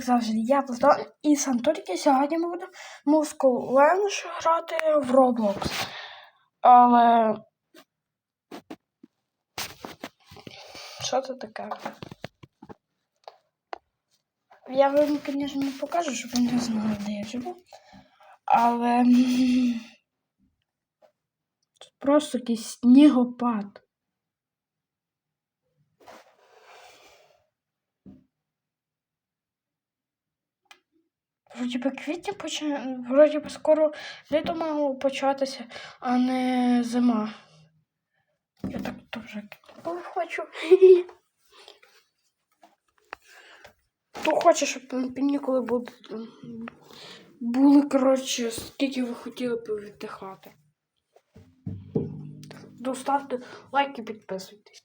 як завжди, я Платон і Санторіки. Сьогодні ми будемо Moscow Lounge грати в Roblox. Але. Що це таке? Я вам, звісно, не покажу, щоб не знали, де я живу. Але. Тут просто якийсь снігопад. Вроді би квітня почне, вроді би скоро літо мало початися, а не зима. Я так коли хочу. Хто хоче, щоб канікули були, були, коротше, скільки ви хотіли б віддихати. Доставте лайк і підписуйтесь.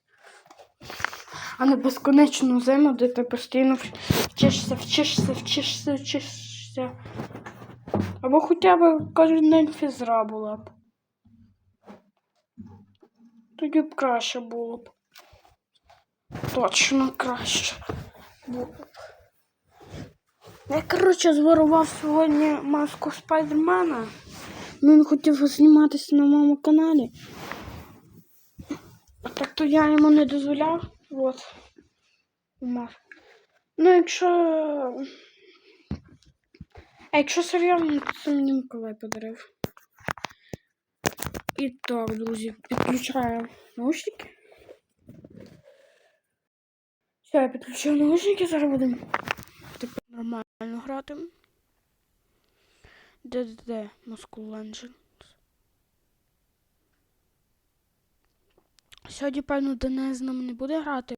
А не безконечну зиму, де ти постійно вчишся, вчишся, вчишся, вчишся. Або хоча б кожен день фізра була б. Тоді б краще було б. Точно краще було б. Я, коротше, зворував сьогодні маску Спайдермена. Він хотів зніматися на моєму каналі. Так то я йому не дозволяв. От. Мав. Ну, якщо. А якщо серйозно, то мені Миколай подарив. І так, друзі, підключаю наушники. Все, я підключаю наушники, зараз будемо типу нормально грати. ДДД Moscow Legends. Сьогодні, певно, Денис з нами не буде грати.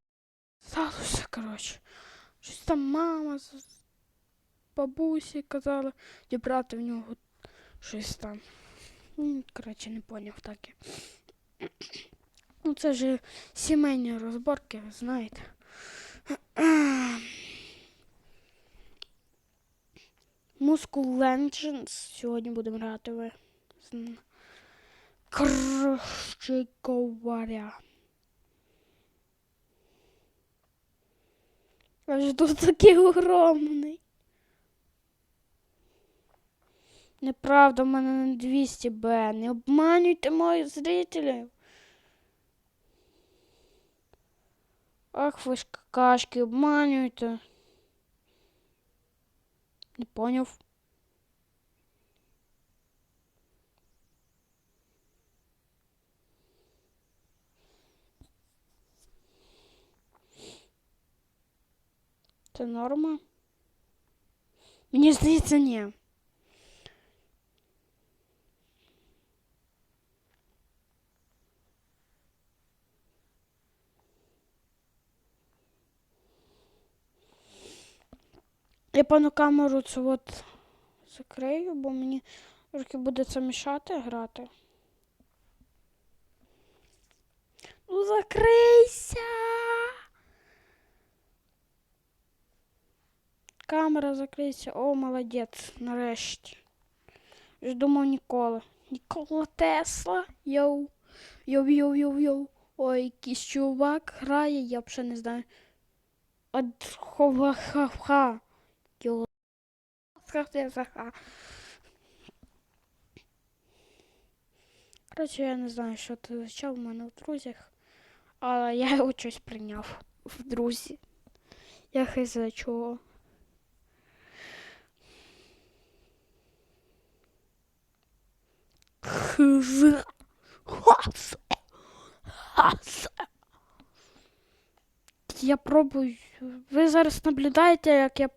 Сталося, коротше. Щось там мама бабусі казала дібрати в нього щось там. Він, коротше, не поняв таке. Ну, це ж сімейні розборки, ви знаєте. Moscow Legends. Сьогодні будемо грати ви. Короче говоря. Аж тут такий огромний. Неправда, в мене не 200 Б. Не обманюйте моїх зрителів. Ах, ви ж какашки, обманюєте. Не поняв. Це норма? Мені здається, ні. Я пану камеру це от закрию, бо мені трохи буде це мішати грати. Ну закрийся. Камера закрийся. О, молодець, нарешті. Ж думав ніколи. Нікола Тесла. Йоу. Йоу-йоу-йоу-йоу. Ой, якийсь чувак грає, я взагалі не знаю. От хова-ха-ха. Йо. Ха-ха-ха. Коротше, я не знаю, що це означав у мене в друзях, але я його щось прийняв в друзі. Я хай за чого. Хз. Хас. Хас. Я пробую. Ви зараз наблюдаєте, як я.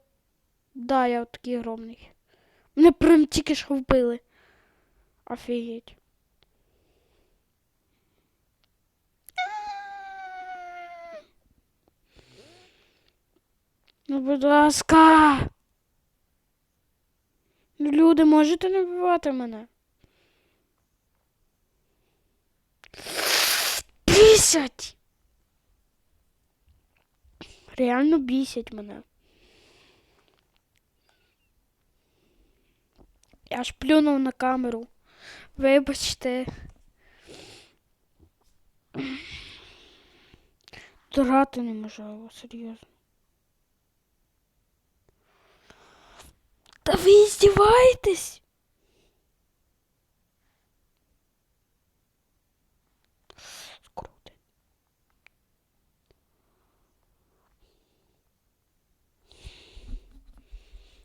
Да, я от такий огромний. Мене прям тільки що вбили. Офігеть. Ну, будь ласка. Ну, Люди, можете не вбивати мене? Бісять! Реально бісять мене. Я аж плюнув на камеру. Вибачте. Дорати неможливо, серйозно. здіваєтесь? Скрути.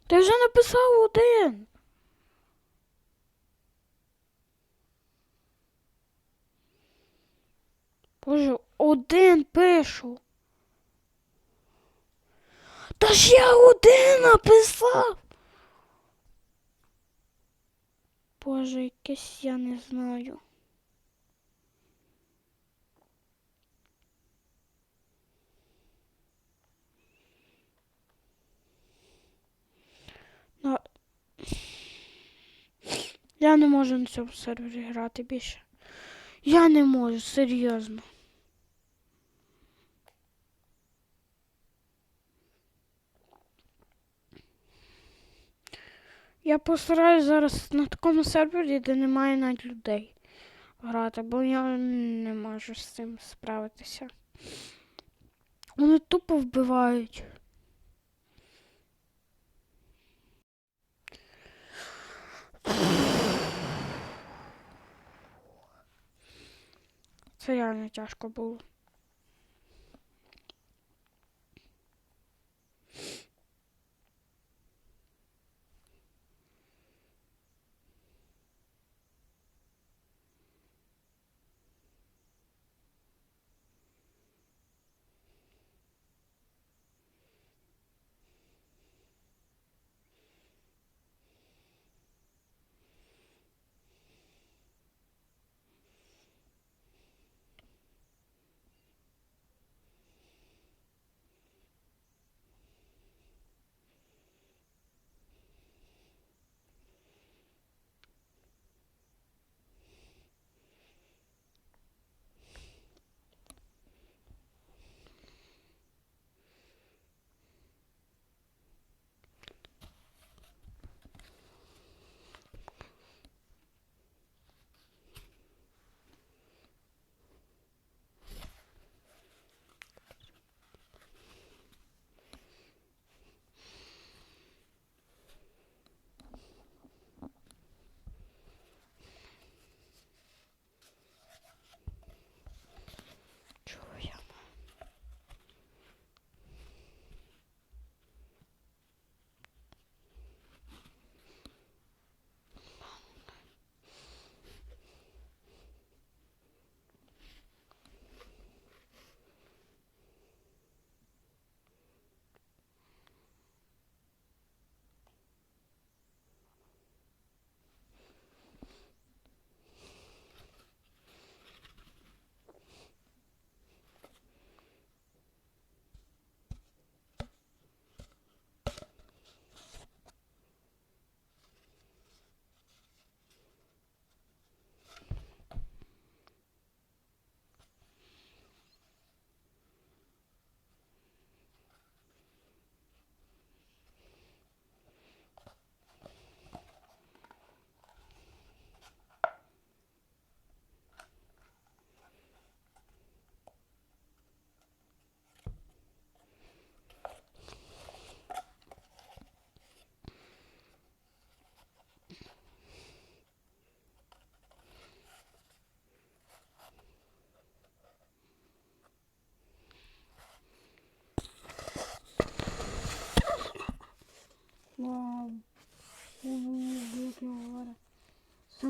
Ти вже написав один. Боже, один пишу. Та ж я один написав. Боже, якесь я не знаю. Ну, я не можу на цьому сервері грати більше. Я не можу, серйозно. Я постараюсь зараз на такому сервері, де немає навіть людей грати, бо я не можу з цим справитися. Вони тупо вбивають. Це реально тяжко було.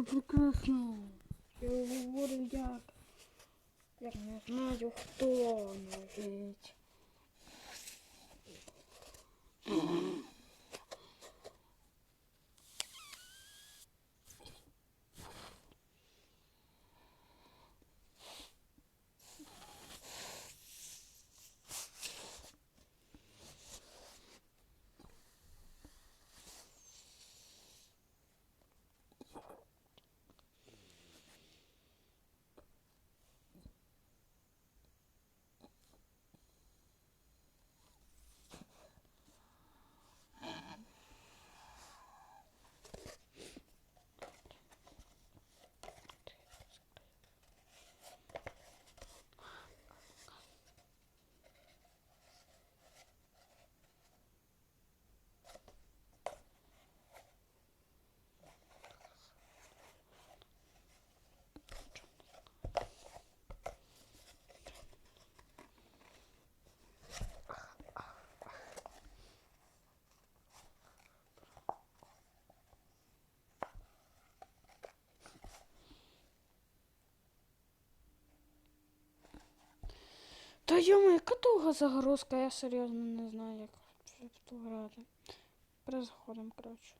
прекрасно. Я говорю, як. Я не знаю, хто навіть. Та йому, яка довга загрузка, я серйозно не знаю, як в ту грати. Перезаходимо, коротше.